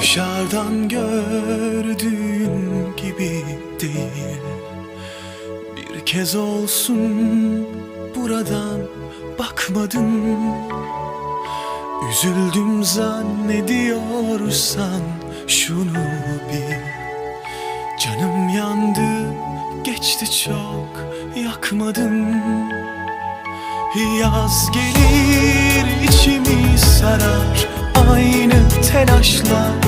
Dışarıdan gördüğün gibi değil. Bir kez olsun buradan bakmadın. Üzüldüm zannediyorsan şunu bil. Canım yandı geçti çok yakmadın. Yaz gelir içimi sarar Aynı belki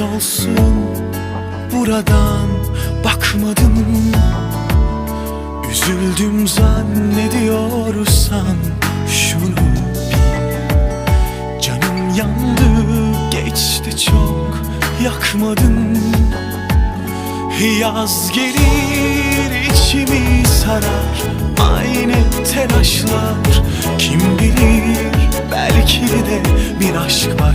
Olsun buradan bakmadım. Üzüldüm zannediyorsan şunu bil. Canım yandı geçti çok yakmadın. Yaz gelir içimi sarar. Aynı telaşlar Kim bilir belki de bir aşk başlar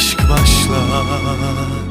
aşk başlar